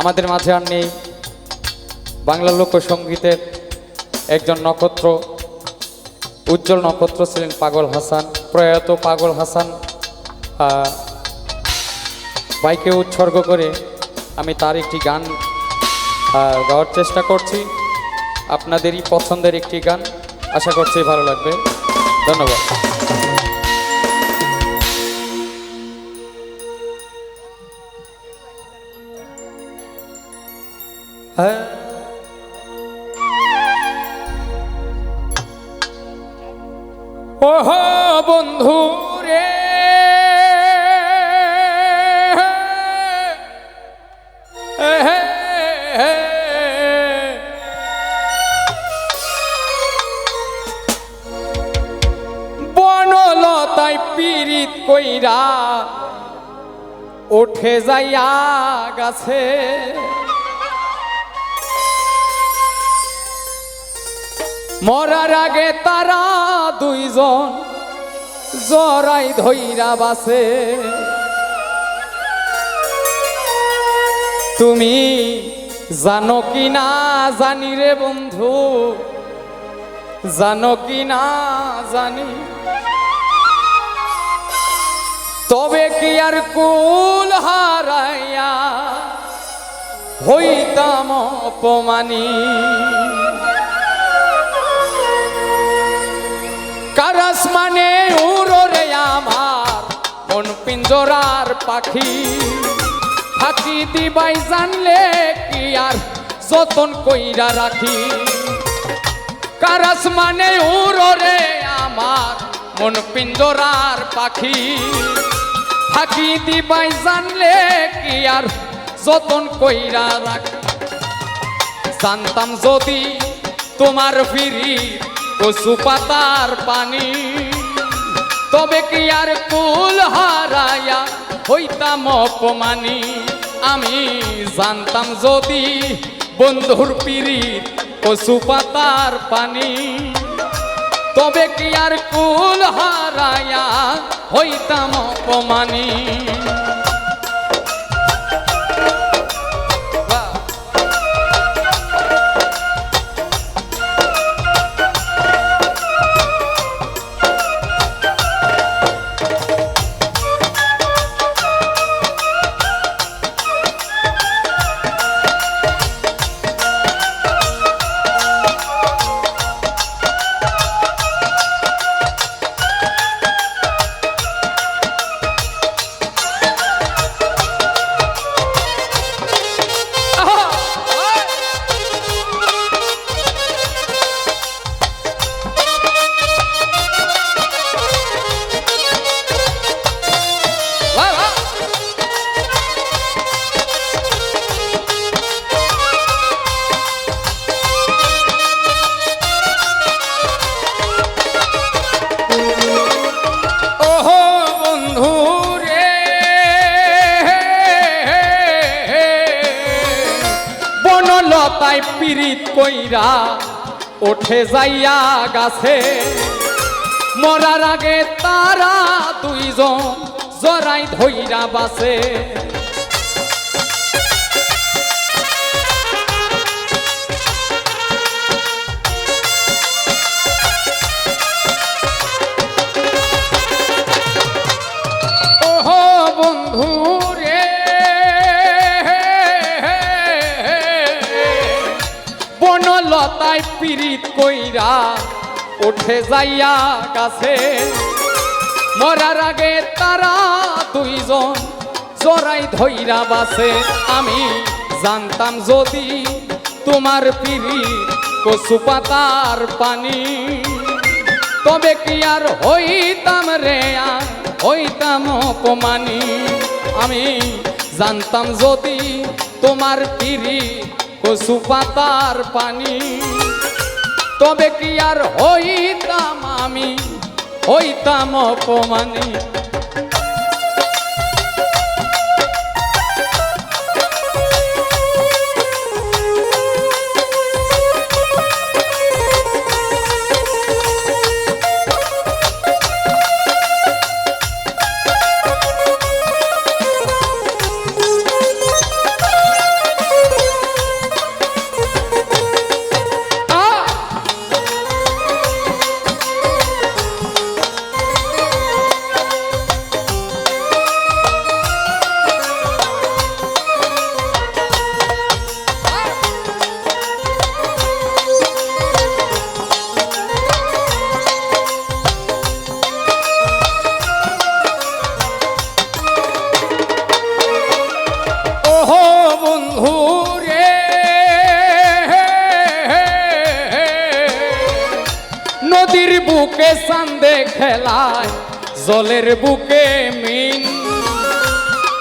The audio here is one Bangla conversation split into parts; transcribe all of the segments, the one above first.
আমাদের মাঝে আর নেই। বাংলা লোকসঙ্গীতের একজন নক্ষত্র, উজ্জ্বল নক্ষত্র ছিলেন পাগল হাসান, প্রয়াত পাগল হাসান। বাইকে উৎসর্গ করে আমি তার একটি গান গাওয়ার চেষ্টা করছি। আপনাদেরই পছন্দের একটি গান, আশা করছি ভালো লাগবে। ধন্যবাদ। ওহ বন্ধু রে। বনলতায় পীড়িত কইরা উঠে যাইয়া গাছে। মরার আগে তারা দুইজন জরাই ধইরা বাসে। তুমি জানো কি না জানি রে বন্ধু? জানো কি না জানি? তবে কি আর কুল হারাইয়া হইতাম অপমানী? পিঞ্জরার পাখি। ফাঁকি দিবাই জানলে কি আর যতন কইরা রাখি। কারাস মানে উড়রে আমার মন পিঞ্জরার পাখি। ফাঁকি দিবাই জানলে কি আর যতন কইরা রাখি। জানতাম যদি তোমার ফিরি কচু পাতার পানি। তবে কি আর কুল হারায়া হইতাম অপমানি? আমি জানতাম যদি বন্ধুর পিরিত কচু পাতার পানি। তবে কি আর কুল হারায়া হইতাম অপমানি? বনলতায় পীড়িত কইরা ওঠে যাইয়া গাছে। মরার আগে তারা দুইজন জরাই ধইরা বাসে বনলতায় পীড়িত কইরা উঠে যাইয়া গাছে। মরার আগে তারা দুইজন জরাই ধইরা বাসে। আমি জানতাম যদি তোমার পিড়ি কচু পাতার পানি। তবে কি আর হইতাম রে হইতাম অপমানি। আমি জানতাম যদি তোমার পিড়ি কচু পাতার পানি। তবে কি আর হইতাম আমি? হইতাম অপমানি। বুকে সান্দে খেলায় জলের বুকে মিন।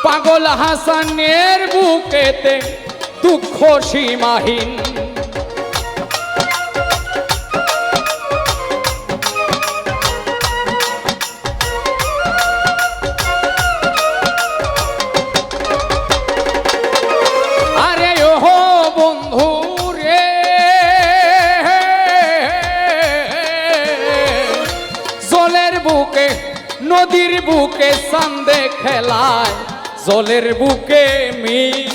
পাগল হাসানের বুকেতে দুঃখ সীমাহীন। নদীর বুকে সান্দে খেলায়, জলের বুকে মিন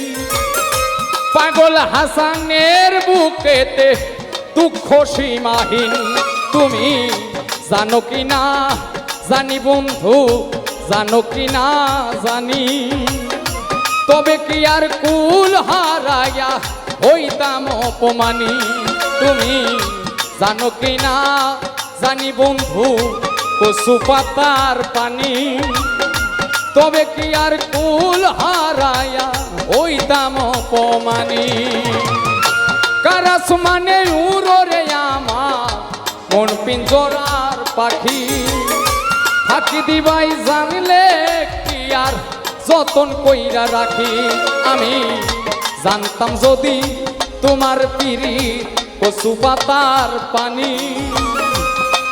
পাগল হাসানের বুকেতে দুঃখ সীমাহীন। তুমি জানো কি না জানি বন্ধু, জানো কি না জানি। তবে কি আর কুল হারাইয়া হইতাম অপমানি? তুমি জানো কি না জানি বন্ধু কচু পাতার পানি। তবে কি আর কুল হারাইয়া হইতাম অপমানি? কারাস মানে উড়রে আমার, মন পিঞ্জরার পাখি। ফাঁকি দিবাই জানলে কি আর যতন কইরা রাখি? আমি জানতাম যদি তোমার পিড়ি কচু পাতার পানি।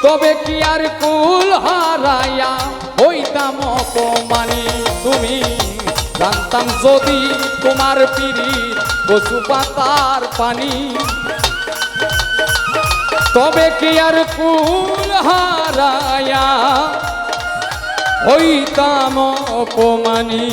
তবে কি আর কুল হারাইয়া হইতাম অপমানি? তুমি জানতাম যদি তোমার পিড়ি কচু পাতার পানি। তবে কি আর কুল হারায়া হইতাম অপমানী?